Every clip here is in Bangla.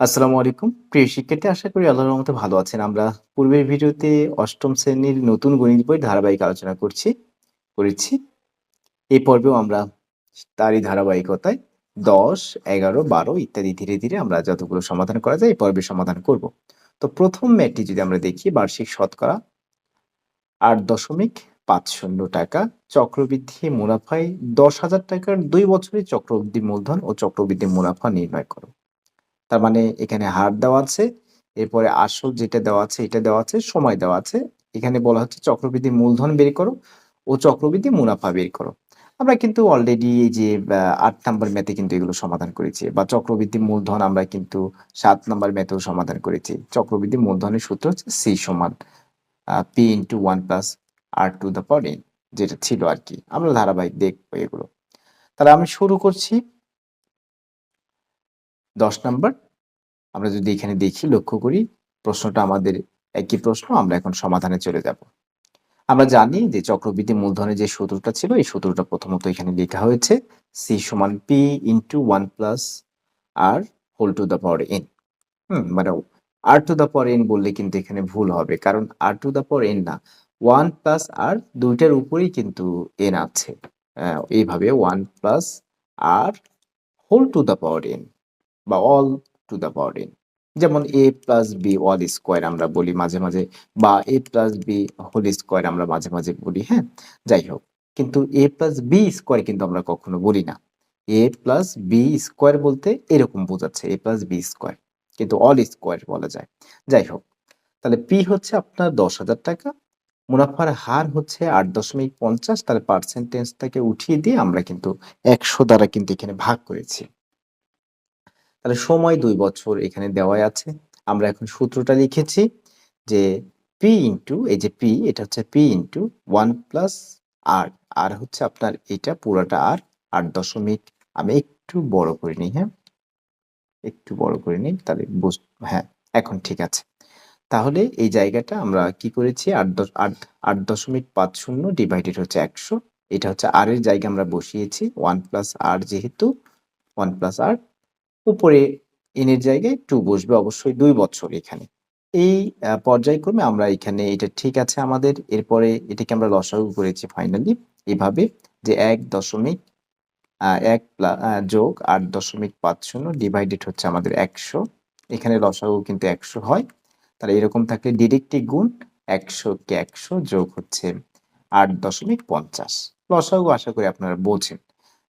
আসসালামু আলাইকুম। প্রিয় শিক্ষার্থী আশা করি আল্লাহর রহমতে ভালো আছেন। আমরা পূর্বের ভিডিওতে অষ্টম শ্রেণির নতুন গণিত বই ধারাবাহিক আলোচনা করছি করেছি। এই পর্বেও আমরা তারই ধারাবাহিকতায় দশ এগারো বারো ইত্যাদি ধীরে, ধীরে আমরা যতগুলো সমাধান করা যায় এই পর্বে সমাধান করব। তো প্রথম ম্যাথটি যদি আমরা দেখি বার্ষিক শতকরা ৮.৫০ টাকা চক্রবৃদ্ধি মুনাফায় ১০,০০০ টাকার দুই বছরের চক্রবৃদ্ধি মূলধন ও চক্রবৃদ্ধি মুনাফা নির্ণয় করো। তার মানে এখানে হার দেওয়া আছে, এরপরে আসল যেটা দেওয়া আছে এটা দেওয়া আছে, সময় দেওয়া আছে। এখানে বলা হচ্ছে চক্রবৃদ্ধি মূলধন বের করো ও চক্রবৃদ্ধি মুনাফা বের করো। আমরা কিন্তু অলরেডি এই যে আট ৮ নাম্বার ম্যাথে কিন্তু এগুলো সমাধান করেছি বা চক্রবৃদ্ধি মূলধন আমরা কিন্তু সাত নাম্বার ম্যাথেও সমাধান করেছি। চক্রবৃদ্ধি মূলধনের সূত্র হচ্ছে সি সমান P into 1 plus R to the power n যেটা ছিল আর কি আমরা ধারাবাহিক দেখব এগুলো। তাহলে আমি শুরু করছি ১০ নাম্বার। আমরা যদি এখানে দেখি, লক্ষ্য করি, প্রশ্নটা আমাদের একই প্রশ্ন, আমরা এখন সমাধানে চলে যাব। আমরা জানি যে চক্রবৃদ্ধি মূলধনের যে সূত্রটা ছিল, এই সূত্রটা প্রথমত এখানে লেখা হয়েছে সি সমান P into 1 plus R whole to the power n হুম? মানে R to the power n বললে কিন্তু এখানে ভুল হবে। কারণ R to the power n না ওয়ান প্লাস আর দুইটার উপরেই কিন্তু এন আছে। এইভাবে 1 plus R whole to the power n, বা all the power n যেমন a plus b all square আমরা বলি মাঝে, মাঝে বা a plus b whole square আমরা মাঝে, মাঝে বলি, হ্যাঁ? যাই হোক। কিন্তু a plus b square কিন্তু আমরা কখনো বলি না। a plus b square বলতে এরকম বোঝাচ্ছে a plus b square কিন্তু all square বলা যায়। যাই হোক। তাহলে পি হচ্ছে আপনার ১০,০০০ টাকা। মুনাফার হার হচ্ছে ৮.৫০ তাহলে পার্সেন্টেজটাকে উঠিয়ে দিয়ে আমরা কিন্তু ১০০ দ্বারা কিন্তু এখানে ভাগ করেছি। তাহলে সময় দুই বছর এখানে দেওয়াই আছে। আমরা এখন সূত্রটা লিখেছি যে P ইনটু এই যে পি এটা হচ্ছে P into 1 plus R R হচ্ছে আপনার এটা পুরাটা আর আট দশমিক আমি একটু বড় করে নিই, হ্যাঁ? একটু বড় করে নিই তাহলে বুঝ হ্যাঁ, এখন ঠিক আছে। তাহলে এই জায়গাটা আমরা কি করেছি আট দশ ৮ ৮.৫০ ডিভাইডেড হচ্ছে ১০০ এটা হচ্ছে R এর জায়গায় আমরা বসিয়েছি 1 প্লাস R যেহেতু 1 প্লাস R উপরে এর জায়গায় 2 বসবে, অবশ্যই দুই বছর এখানে। এই পর্যায়ক্রমে আমরা এখানে এটা ঠিক আছে আমাদের। এরপরে এটাকে আমরা লসাগু করেছি ফাইনালি এভাবে যে এক দশমিক আ ১ প্লা আ যোগ ৮.৫০ ডিভাইডেড হচ্ছে আমাদের ১০০ এখানে লসাগু কিন্তু ১০০ হয়। তাহলে এরকম থাকলে ডিরেক্টলি গুণ ১০০ কে ১০০ যোগ হচ্ছে ৮.৫০ লসাগু আশা করি আপনারা বোঝেন।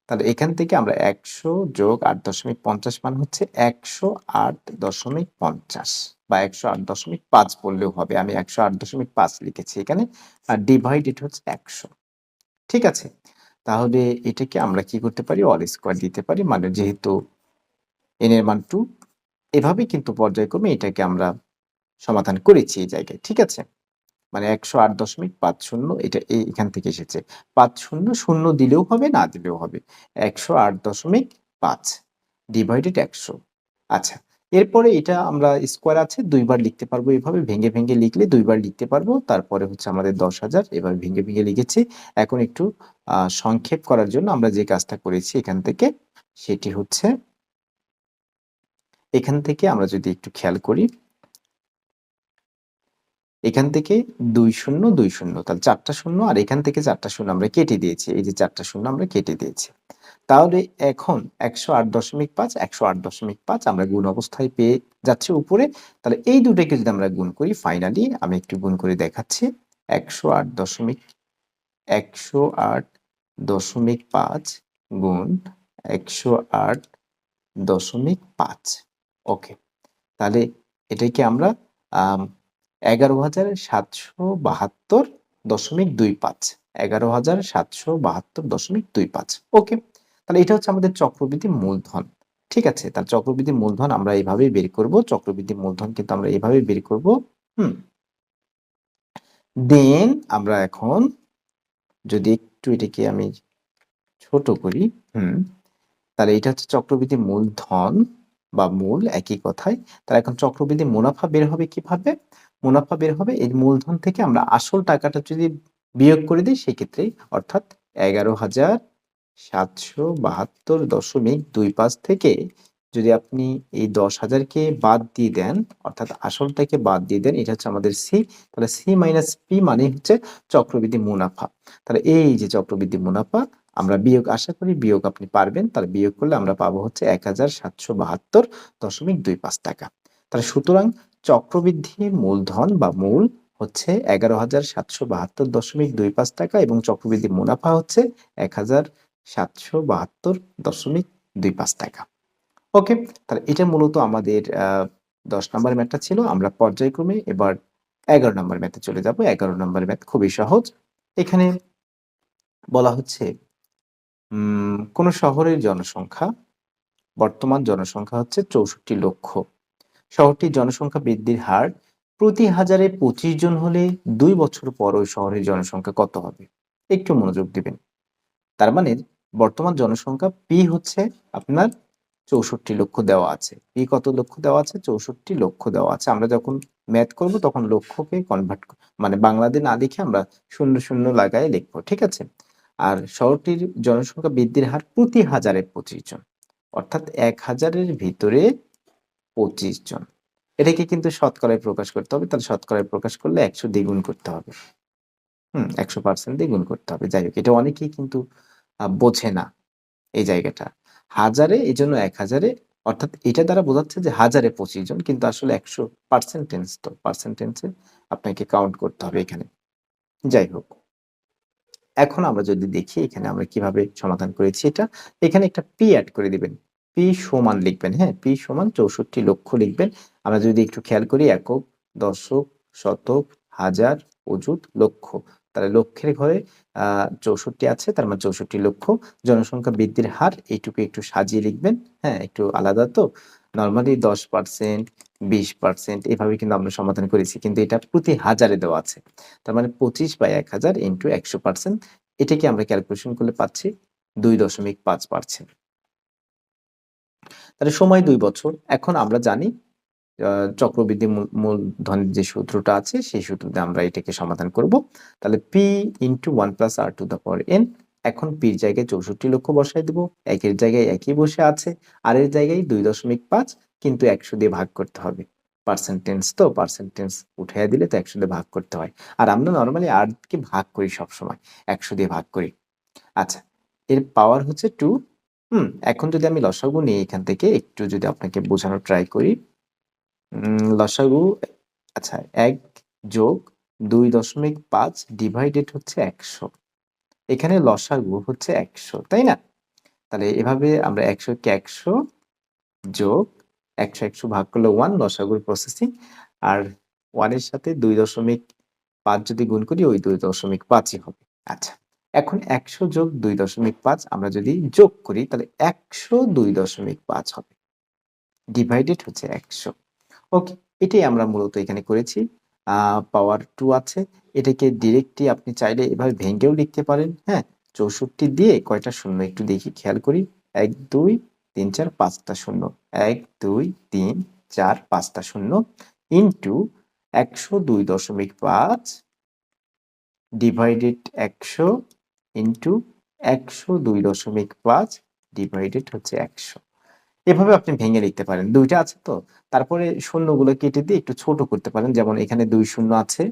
তাহলে এখান থেকে আমরা ১০০ যোগ ৮.৫০ মান হচ্ছে ১০৮.৫০ বা ১০৮.৫ বললেও হবে। আমি ১০৮.৫ লিখেছি এখানে। আর ডিভাইডেড হচ্ছে ১০০ ঠিক আছে? তাহলে এটাকে আমরা কি করতে পারি? অল স্কোয়ার দিতে পারি। মানে যেহেতু n এর মান টু এভাবে কিন্তু পর্যায়ক্রমে এটাকে আমরা সমাধান করেছি এই জায়গায়। ঠিক আছে? মানে ১০৮.৫০ এটা এই এখান থেকে এসেছে। পাঁচ শূন্য শূন্য দিলেও হবে না দিলেও হবে। ১০৮.৫ ডিভাইডেড ১০০ আচ্ছা। এরপরে এটা আমরা স্কোয়ার আছে দুইবার লিখতে পারব এভাবে ভেঙে, ভেঙে লিখলে দুইবার লিখতে পারব। তারপরে হচ্ছে আমাদের ১০,০০০ এভাবে ভেঙে, ভেঙে লিখেছি। এখন একটু সংক্ষেপ করার জন্য আমরা যে কাজটা করেছি এখান থেকে সেটি হচ্ছে এখান থেকে আমরা যদি একটু খেয়াল করি এখান থেকে দুই শূন্য দুই শূন্য তাহলে চারটা শূন্য আর এখান থেকে চারটা শূন্য আমরা কেটে দিয়েছি। এই যে চারটা শূন্য আমরা কেটে দিয়েছি। তাহলে এখন ১০৮.৫ ১০৮.৫ আমরা গুণ অবস্থায় পেয়ে যাচ্ছি উপরে। তাহলে এই দুটাকে যদি আমরা গুণ করি ফাইনালি আমি একটু গুণ করে দেখাচ্ছি। ১০৮ দশমিক ১০৮.৫ গুণ ১০৮.৫ ওকে। তাহলে এটাকে আমরা আম ১১,৭৭২.২৫ ১১,৭৭২.২৫ ওকে। তাহলে এটা হচ্ছে আমাদের চক্রবৃদ্ধি মূলধন। ঠিক আছে? তাহলে চক্রবৃদ্ধি মূলধন আমরা এভাবেই বের করব। চক্রবৃদ্ধি মূলধন কিন্তু আমরা এভাবেই বের করব। হুম? দেন আমরা এখন যদি একটু এটাকে আমি ছোট করি, হুম? তাহলে এটা হচ্ছে চক্রবৃদ্ধি মূলধন বা মূল একই কথায়। তাহলে এখন চক্রবৃদ্ধি মুনাফা বের হবে কীভাবে? মুনাফা বের হবে এই মূলধন থেকে আমরা আসল টাকাটা যদি বিয়োগ করে দিই সেক্ষেত্রে অর্থাৎ ১১,৭৭২.২৫ থেকে যদি আপনি এই দশ হাজারকে বাদ দিয়ে দেন অর্থাৎ আসলটাকে বাদ দিয়ে দেন এটা হচ্ছে আমাদের সি তাহলে সি মাইনাস পি মানে হচ্ছে চক্রবৃদ্ধি মুনাফা। তাহলে এই যে চক্রবৃদ্ধি মুনাফা আমরা বিয়োগ আশা করি বিয়োগ আপনি পারবেন তার বিয়োগ করলে আমরা পাবো হচ্ছে এক হাজার সাতশো বাহাত্তর দশমিক দুই পাঁচ টাকা। তাহলে সুতরাং চক্রবৃদ্ধি মূলধন বা মূল হচ্ছে এগারো হাজার সাতশো বাহাত্তর দশমিক দুই পাঁচ টাকা এবং চক্রবৃদ্ধি মুনাফা হচ্ছে এক হাজার সাতশো বাহাত্তর দশমিক দুই পাঁচ টাকা। ওকে, তাহলে এটা মূলত আমাদের দশ নম্বর ম্যাথটা ছিল। আমরা পর্যায়ক্রমে এবার এগারো নম্বর ম্যাথে চলে যাব। এগারো নম্বর ম্যাথ খুবই সহজ। এখানে বলা হচ্ছে কোন শহরের জনসংখ্যা, বর্তমান জনসংখ্যা হচ্ছে চৌষট্টি লক্ষ। শহরটির জনসংখ্যা বৃদ্ধির হার প্রতি হাজারে পঁচিশ জন হলে দুই বছর পর ওই শহরের জনসংখ্যা কত হবে? একটু মনোযোগ দিবেন। তার মানে বর্তমান জনসংখ্যা পি হচ্ছে আপনার চৌষট্টি লক্ষ দেওয়া আছে। পি কত লক্ষ দেওয়া আছে? চৌষট্টি লক্ষ দেওয়া আছে। আমরা যখন ম্যাথ করব তখন লক্ষকে কনভার্ট মানে বাংলাদেশ না লিখে আমরা শূন্য শূন্য লাগায় লিখব, ঠিক আছে? আর শহরটির জনসংখ্যা বৃদ্ধির হার প্রতি হাজারে পঁচিশ জন। অর্থাৎ এক হাজারের ভিতরে পঁচিশ জন। এটাকে কিন্তু শতকরায় প্রকাশ করতে হবে, তাহলে শতকরায় প্রকাশ করলে একশো দ্বিগুণ করতে হবে। হুম, একশো পার্সেন্ট দ্বিগুণ করতে হবে। যাই হোক, এটা অনেকেই কিন্তু বোঝে না এই জায়গাটা। হাজারে এই জন্য এক হাজারে, অর্থাৎ এটা দ্বারা বোঝাচ্ছে যে হাজারে পঁচিশ জন, কিন্তু আসলে একশো পার্সেন্টেন্স তো, পার্সেন্টেন্সে আপনাকে কাউন্ট করতে হবে এখানে। যাই হোক, এখন আমরা যদি দেখি, এখানে আমরা কীভাবে সমাধান করেছি এটা, এখানে একটা পি অ্যাড করে দিবেন। পি সমান লিখবেন হ্যাঁ? পি সমান চৌষট্টি লক্ষ লিখবেন। আমরা যদি একটু খেয়াল করি, একক, দশক, শতক, হাজার, অযুত, লক্ষ। তাহলে লক্ষের ঘরে চৌষট্টি আছে, তার মানে চৌষট্টি লক্ষ। জনসংখ্যা বৃদ্ধির হার এইটুকু একটু সাজিয়ে লিখবেন হ্যাঁ? একটু আলাদা তো। নর্মালি দশ পার্সেন্ট বিশ পার্সেন্ট এভাবে কিন্তু আমরা সমাধান করেছি, কিন্তু এটা প্রতি হাজারে দেওয়া আছে। তার মানে পঁচিশ বাই এক হাজার ইন্টু একশো পার্সেন্ট এটাকে আমরা ক্যালকুলেশন করলে পাচ্ছি দুই দশমিক পাঁচ পার্সেন্ট। তাহলে সময় দুই বছর। এখন আমরা জানি চক্রবৃদ্ধি মূল- মূলধনের যে সূত্রটা আছে, সেই সূত্রতে আমরা এটাকে সমাধান করব। তাহলে P into one plus R to the power n এখন পির জায়গায় চৌষট্টি লক্ষ বসাই দিব। একের জায়গায় একই বসে আছে আর এর জায়গায় দুই দশমিক পাঁচ, কিন্তু একশো দিয়ে ভাগ করতে হবে। পার্সেন্টেন্স তো পার্সেন্টেন্স উঠাইয়া দিলে তো একশো দিয়ে ভাগ করতে হয়। আর আমরা নর্মালি আটকে ভাগ করি সবসময়, একশো দিয়ে ভাগ করি। আচ্ছা এর পাওয়ার হচ্ছে টু হুম, এখন যদি আমি লসাগু নিই এখান থেকে, একটু যদি আপনাকে বোঝানোর ট্রাই করি লসাগু আচ্ছা এক যোগ দুই দশমিক পাঁচ ডিভাইডেড হচ্ছে একশো। এখানে লসাগু হচ্ছে একশো, তাই না? তাহলে এভাবে আমরা একশো কে একশো যোগ একশো একশো ভাগ করলে ওয়ান লসাগুর প্রসেসিং আর ওয়ানের সাথে দুই দশমিক পাঁচ যদি গুণ করি, ওই দুই দশমিক পাঁচই হবে। আচ্ছা। এখন একশো যোগ দুই দশমিক পাঁচ আমরা যদি যোগ করি, তাহলে একশো দুই দশমিক পাঁচ হবে। ডিভাইডেড হচ্ছে একশো। ওকে এটাই আমরা মূলত এখানে করেছি। পাওয়ার টু আছে। এটাকে ডিরেক্টলি আপনি চাইলে এভাবে ভেঙ্গেও লিখতে পারেন হ্যাঁ? চৌষট্টি দিয়ে কয়টা শূন্য একটু দেখি, খেয়াল করি। এক, দুই, তিন, চার, পাঁচটা শূন্য। এক, দুই, তিন, চার, পাঁচটা শূন্য। ইন্টু একশো দুই দশমিক পাঁচ ডিভাইডেড একশো ইন্টু একশো দুই দশমিক পাঁচ ডিভাইডেড হচ্ছে একশো। এভাবে আপনি ভেঙে লিখতে পারেন। দুইটা আছে তো? তারপরে শূন্যগুলো কেটে দিয়ে একটু ছোট করতে পারেন। যেমন এখানে দুই শূন্য আছে,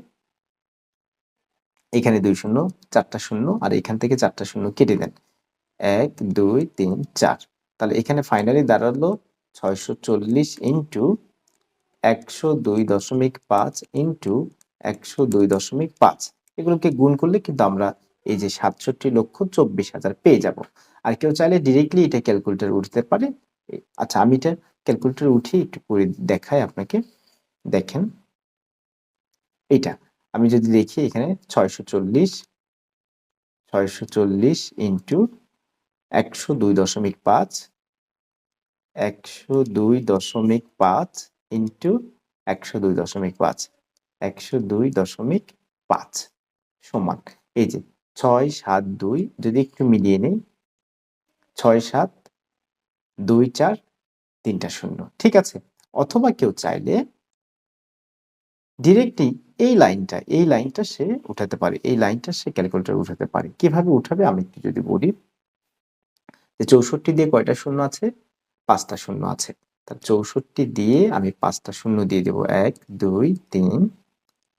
এখানে দুই শূন্য, চারটা শূন্য, আর এখান থেকে চারটা শূন্য কেটে দেন। এক, দুই, তিন, চার। তাহলে এখানে ফাইনালি দাঁড়াল ছয়শো চল্লিশ ইন্টু একশো দুই দশমিক পাঁচ ইন্টু একশো দুই দশমিক পাঁচ। এগুলোকে গুণ করলে কিন্তু আমরা এই যে সাতষট্টি লক্ষ চব্বিশ হাজার পেয়ে যাব। আর কেউ চাইলে ডিরেক্টলি এটা ক্যালকুলেটর উঠতে পারে। আচ্ছা আমি এটা ক্যালকুলেটর উঠিয়ে একটু করে দেখাই আপনাকে। দেখেন। এইটা, আমি যদি দেখি এখানে ছয়শো চল্লিশ ছয়শো চল্লিশ ইন্টু একশো দুই দশমিক পাঁচ, একশো দুই দশমিক পাঁচ ইন্টু একশো দুই দশমিক পাঁচ, একশো দুই দশমিক পাঁচ সমান। এই যে ছয় সাত দুই, যদি একটু মিলিয়ে নেই। ছয় সাত দুই চার তিনটা শূন্য। ঠিক আছে? অথবা কেউ চাইলে ডিরেক্টলি এই লাইনটা এই লাইনটা সে উঠাতে পারে। এই লাইনটা সে ক্যালকুলেটর উঠাতে পারে। কীভাবে উঠাবে? আমি একটু যদি বলি যে চৌষট্টি দিয়ে কয়টা শূন্য আছে? পাঁচটা শূন্য আছে। তার চৌষট্টি দিয়ে আমি পাঁচটা শূন্য দিয়ে দেবো। এক, দুই, তিন,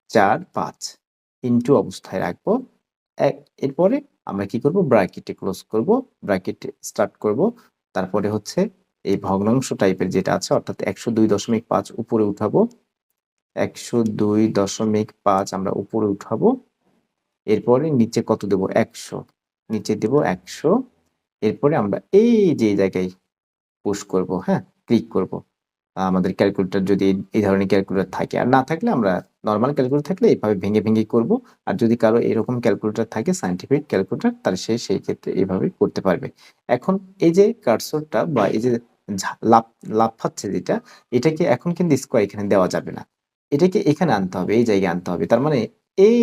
চার, পাঁচ। ইন্টু অবস্থায় রাখব। এরপরে আমরা কি করব? ব্র্যাকেটে ক্লোজ করব ব্র্যাকেটে স্টার্ট করব। তারপরে হচ্ছে এই ভগ্নাংশ টাইপের যেটা আছে, অর্থাৎ একশো দুই দশমিক পাঁচ উপরে উঠাবো। একশো দুই দশমিক পাঁচ আমরা উপরে উঠাবো। এরপরে নিচে কত দেব? একশো। নিচে দেব একশো। এরপরে আমরা এই যে জায়গায় পুশ করব হ্যাঁ? ক্লিক করব। আমাদের ক্যালকুলেটর যদি এই ধরনের ক্যালকুলেটর থাকে। আর না থাকলে আমরা নর্মাল ক্যালকুলেটর থাকলে এইভাবে ভেঙে ভেঙে করব। আর যদি কারও এরকম ক্যালকুলেটর থাকে সাইন্টিফিক ক্যালকুলেটর তাহলে সে সেই ক্ষেত্রে এইভাবে করতে পারবে। এখন এই যে কার্সরটা বা এই যে লাফ লাফাচ্ছে যেটা, এটাকে এখন কিন্তু স্কোয়ার এখানে দেওয়া যাবে না। এটাকে এখানে আনতে হবে, এই জায়গায় আনতে হবে। তার মানে এই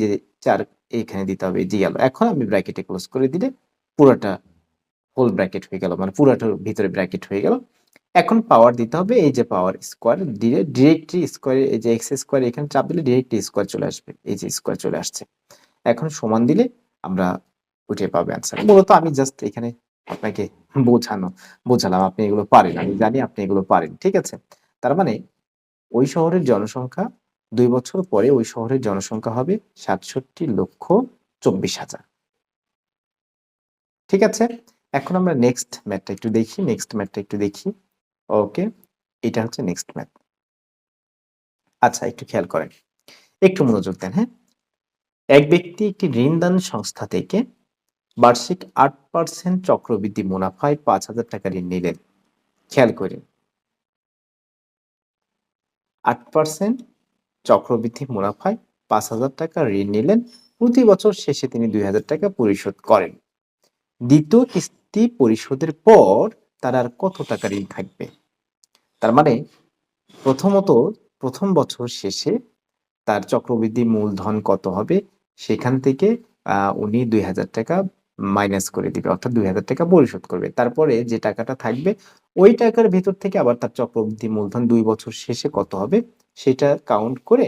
যে চার এখানে দিতে হবে জি গেল এখন আমি ব্র্যাকেটে ক্লোজ করে দিলে পুরোটা হোল ব্র্যাকেট হয়ে গেল মানে পুরোটার ভিতরে ব্র্যাকেট হয়ে গেল। এখন পাওয়ার দিতে হবে, এই যে পাওয়ার স্কোয়ার ডিরেক্টলি স্কোয়ার এই যে এক্স স্কোয়ার এখানে চাপ দিলে ডিরেক্টলি স্কোয়ার চলে আসবে, এই যে স্কোয়ার চলে আসছে। এখন সমান দিলে আমরা উঠে পাবো অ্যান্সার মূলত আমি জাস্ট এখানে আপনাকে বোঝানো, বোঝালাম আপনি এগুলো পারেন, আমি জানি আপনি এগুলো পারেন, ঠিক আছে? তার মানে ওই শহরের জনসংখ্যা দুই বছর পরে ওই শহরের জনসংখ্যা হবে সাতষট্টি লক্ষ চব্বিশ হাজার। ঠিক আছে? এখন আমরা নেক্সট ম্যাথটা একটু দেখি নেক্সট ম্যাথটা একটু দেখি। ওকে, এটা হচ্ছে নেক্সট ম্যাথ আচ্ছা একটু খেয়াল করেন। একটু মনোযোগ দেন হ্যাঁ? এক ব্যক্তি একটি ঋণদান সংস্থা থেকে বার্ষিক আট পার্সেন্ট চক্রবৃদ্ধি মুনাফায় পাঁচ হাজার টাকা ঋণ নিলেন। খেয়াল করেন। আট পার্সেন্ট চক্রবৃদ্ধি মুনাফায় পাঁচ হাজার টাকা ঋণ নিলেন। প্রতি বছর শেষে তিনি দুই হাজার টাকা পরিশোধ করেন। দ্বিতীয় কিস্তি পরিশোধের পর তার আর কত টাকা ঋণ থাকবে? তার মানে প্রথমত প্রথম বছর শেষে তার চক্রবৃদ্ধি মূলধন কত হবে? সেখান থেকে উনি দুই হাজার টাকা মাইনাস করে দিবে, অর্থাৎ দুই হাজার টাকা পরিশোধ করবে। তারপরে যে টাকাটা থাকবে, ওই টাকার ভেতর থেকে আবার তার চক্রবৃদ্ধি মূলধন দুই বছর শেষে কত হবে? সেটা কাউন্ট করে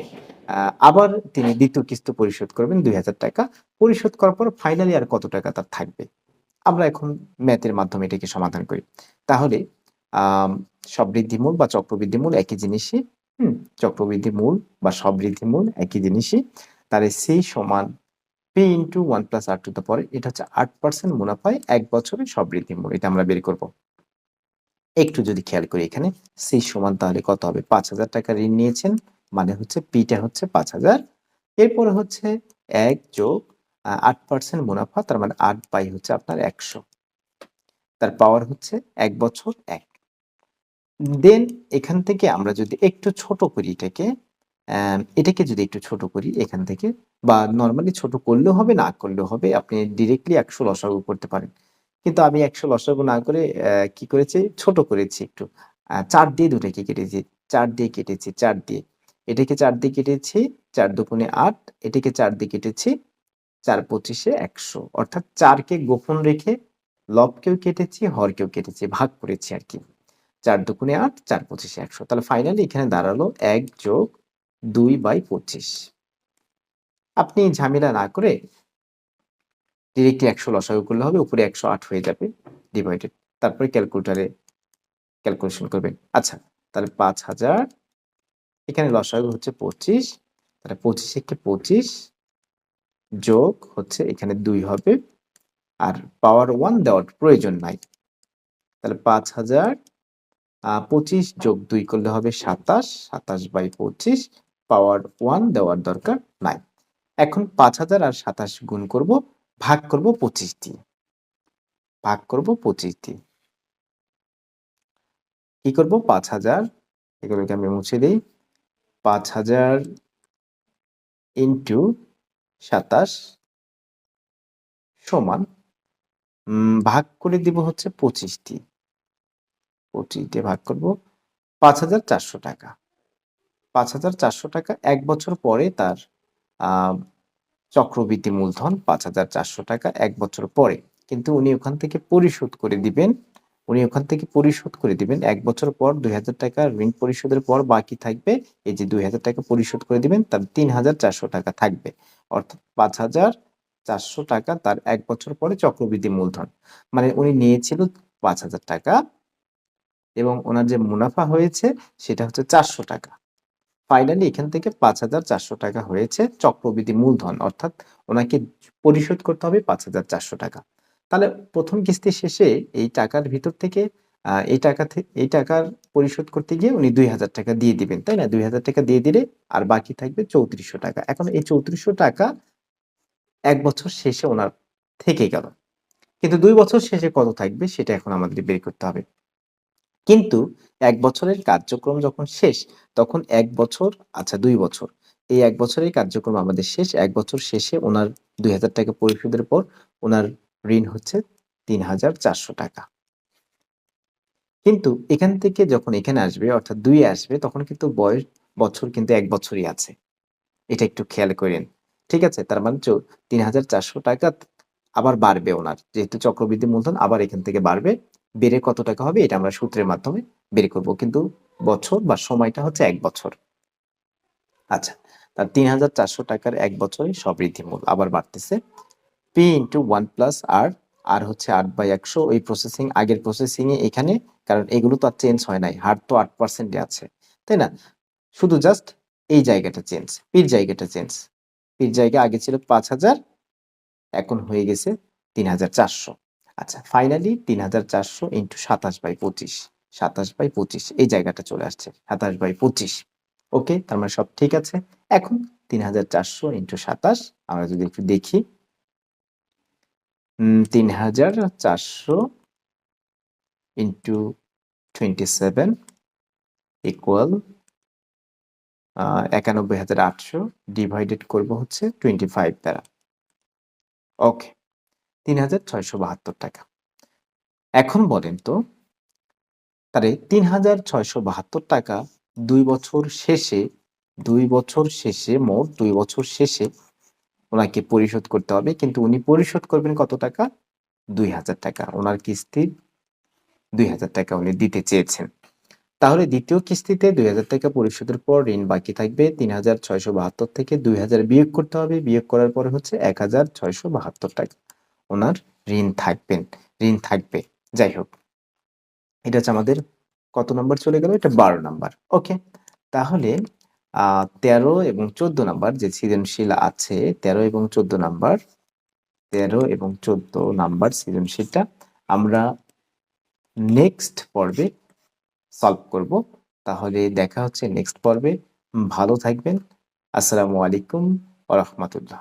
আবার তিনি দ্বিতীয় কিস্তি পরিশোধ করবেন দুই হাজার টাকা। পরিশোধ করার পর ফাইনালি আর কত টাকা তার থাকবে? আমরা এখন ম্যাথের মাধ্যমে এটাকে সমাধান করি। তাহলে সবৃদ্ধি মূল বা চক্রবৃদ্ধি মূল একই জিনিসই, হুম চক্রবৃদ্ধি মূল বা সবৃদ্ধি মূল একই জিনিসই, তাহলে সেই সমান P into one plus R to the পরে এটা হচ্ছে আট পার্সেন্ট মুনাফায় এক বছরে সবৃদ্ধি মূল এটা আমরা বের করব। একটু যদি খেয়াল করি এখানে সেই সমান তাহলে কত হবে? পাঁচ হাজার টাকা ঋণ নিয়েছেন মানে হচ্ছে পিটা হচ্ছে পাঁচ হাজার, এরপরে হচ্ছে এক যোগ আট পার্সেন্ট মুনাফা, তার মানে আট বাই হচ্ছে আপনার একশো। তার পাওয়ার হচ্ছে এক বছর এক। দেন এখান থেকে আমরা যদি একটু ছোট করি এটাকে এটাকে যদি একটু ছোট করি এখান থেকে, বা নর্মালি ছোট করলেও হবে, না করলেও হবে, আপনি ডিরেক্টলি একশো লসাগু করতে পারেন। কিন্তু আমি একশো লসাগু না করে কি করেছি? ছোট করেছি একটু। চার দিয়ে দুটাকে কেটেছি, চার দিয়ে কেটেছি, চার দিয়ে। এটাকে চার দিয়ে কেটেছি, চার দুপুনে আট, এটাকে চার দিয়ে কেটেছি চার পঁচিশে একশো। অর্থাৎ চারকে গোপন রেখে লবকেও কেটেছি, হরকেও কেটেছি, ভাগ করেছি আর কি। চার দুগুণে আট, চার পঁচিশে একশো। তাহলে ফাইনালি এখানে দাঁড়াল এক যোগ দুই বাই পঁচিশ। আপনি ঝামেলা না করে ডিরেক্টলি একশো লসাগু করলে হবে, উপরে একশো আট হয়ে যাবে ডিভাইডেড তারপরে ক্যালকুলেটারে ক্যালকুলেশন করবেন। আচ্ছা তাহলে পাঁচ হাজার, এখানে লসাগু হচ্ছে পঁচিশ, তাহলে পঁচিশ একে পঁচিশ যোগ হচ্ছে এখানে দুই হবে, আর পাওয়ার ওয়ান দেওয়ার প্রয়োজন নাই। তাহলে পাঁচ হাজার পঁচিশ যোগ দুই করলে হবে সাতাশ সাতাশ বাই পঁচিশ পাওয়ার ওয়ান দেওয়ার দরকার নাই। এখন পাঁচ হাজার আর সাতাশ গুণ করব, ভাগ করব পঁচিশ দিয়ে। ভাগ করব পঁচিশ দিয়ে। কি করব? পাঁচ হাজার, এগুলোকে আমি মুছে দিই। পাঁচ হাজার ইন্টু সাতাশ সমান ভাগ করে দিব হচ্ছে পঁচিশ দিয়ে পঁচিশ দিয়ে ভাগ করব পাঁচ হাজার চারশো টাকা। পাঁচ হাজার চারশো টাকা এক বছর পরে তার চক্রবৃদ্ধি মূলধন পাঁচ হাজার চারশো টাকা এক বছর পরে। কিন্তু উনি ওখান থেকে পরিশোধ করে দিবেন, উনি ওখান থেকে পরিশোধ করে দিবেন, এক বছর পর দুই হাজার টাকা ঋণ পরিশোধের পর বাকি থাকবে। এই যে দুই হাজার টাকা পরিশোধ করে দিবেন, তার তিন হাজার চারশো টাকা থাকবে। অর্থাৎ পাঁচ হাজার চারশো টাকা তার এক বছর পরে চক্রবৃদ্ধি মূলধন। মানে উনি নিয়েছিল পাঁচ হাজার টাকা এবং ওনার যে মুনাফা হয়েছে সেটা হচ্ছে চারশো টাকা। ফাইনালি এখান থেকে পাঁচ হাজার চারশো টাকা হয়েছে চক্রবৃদ্ধি মূলধন, অর্থাৎ ওনাকে পরিশোধ করতে হবে পাঁচ হাজার চারশো টাকা। তাহলে প্রথম কিস্তি শেষে এই টাকার ভিতর থেকে এই টাকা এই টাকার পরিশোধ করতে গিয়ে উনি দুই হাজার টাকা দিয়ে দিবেন, তাই না? দুই হাজার টাকা দিয়ে দিলে আর বাকি থাকবে চৌত্রিশশো টাকা। এখন এই চৌত্রিশশো টাকা এক বছর শেষে ওনার থেকে গেল। কিন্তু দুই বছর শেষে কত থাকবে সেটা এখন আমাদের বের করতে হবে। কিন্তু এক বছরের কার্যক্রম যখন শেষ, তখন এক বছর আচ্ছা দুই বছর, এই এক বছরের কার্যক্রম আমাদের শেষ, এক বছর শেষে ওনার দুই হাজার টাকা পরিশোধের পর ওনার ঋণ হচ্ছে তিন হাজার চারশো টাকা। কিন্তু এখান থেকে যখন এখানে আসবে, অর্থাৎ দুই আসবে, তখন কিন্তু বয়স, বছর কিন্তু এক বছরই আছে। এটা একটু খেয়াল করেন। ঠিক আছে? তার মানে তিন হাজার চারশো টাকা আবার বাড়বে ওনার। যেহেতু চক্রবৃদ্ধি মূলধন আবার এখান থেকে বাড়বে। বেড়ে কত টাকা হবে এটা আমরা সূত্রের মাধ্যমে বের করব। কিন্তু বছর বা সময়টা হচ্ছে এক বছর। আচ্ছা তার তিন হাজার চারশো টাকার এক বছরে সবৃদ্ধি মূল আবার বাড়তেছে। P into one plus R R হচ্ছে আট বাই একশো ওই প্রসেসিং আগের প্রসেসিং এ এখানে, কারণ এগুলো তো আর চেঞ্জ হয় নাই, হার তো আট পার্সেন্টে আছে, তাই না? শুধু জাস্ট এই জায়গাটা চেঞ্জ পির জায়গাটা চেঞ্জ পির জায়গা আগে ছিল পাঁচ হাজার, এখন হয়ে গেছে তিন হাজার চারশো। আচ্ছা ফাইনালি তিন হাজার চারশো ইন্টু সাতাশ বাই পঁচিশ, সাতাশ বাই পঁচিশ, এই জায়গাটা চলে আসছে, সাতাশ বাই পঁচিশ। ওকে তার মানে সব ঠিক আছে। এখন তিন হাজার চারশো ইন্টু সাতাশ, আমরা যদি একটু দেখি তিন হাজার চারশো ইন্টু টোয়েন্টি সেভেন ইকুয়াল একানব্বই হাজার আটশো ডিভাইডেড করব হচ্ছে টোয়েন্টি ফাইভ দ্বারা। ওকে তিন হাজার ছয়শো বাহাত্তর টাকা। এখন বলেন তো তারে তিন হাজার ছয়শো বাহাত্তর টাকা দুই বছর শেষে, দুই বছর শেষে, মোট দুই বছর শেষে ওনাকে পরিশোধ করতে হবে, কিন্তু উনি পরিশোধ করবেন কত টাকা? দুই হাজার টাকা। ওনার কিস্তি দুই হাজার টাকা উনি দিতে চেয়েছেন। তাহলে দ্বিতীয় কিস্তিতে দুই হাজার টাকা পরিশোধের পর ঋণ বাকি থাকবে তিন হাজার ছয়শো বাহাত্তর থেকে দুই হাজার বিয়োগ করতে হবে। বিয়োগ করার পরে হচ্ছে এক হাজার ছয়শো বাহাত্তর টাকা ওনার ঋণ থাকবেন ঋণ থাকবে। যাই হোক, এটা হচ্ছে আমাদের কত নাম্বার চলে গেল? এটা বারো নাম্বার। ওকে, তাহলে তেরো এবং চোদ্দ নাম্বার যে সৃজনশীল আছে, তেরো এবং চোদ্দ নাম্বার, তেরো এবং চোদ্দ নাম্বার সৃজনশীলটা আমরা নেক্সট পর্বে সলভ করব। তাহলে দেখা হচ্ছে নেক্সট পর্বে। ভালো থাকবেন। আসসালামু আলাইকুম ওয়া রাহমাতুল্লাহ।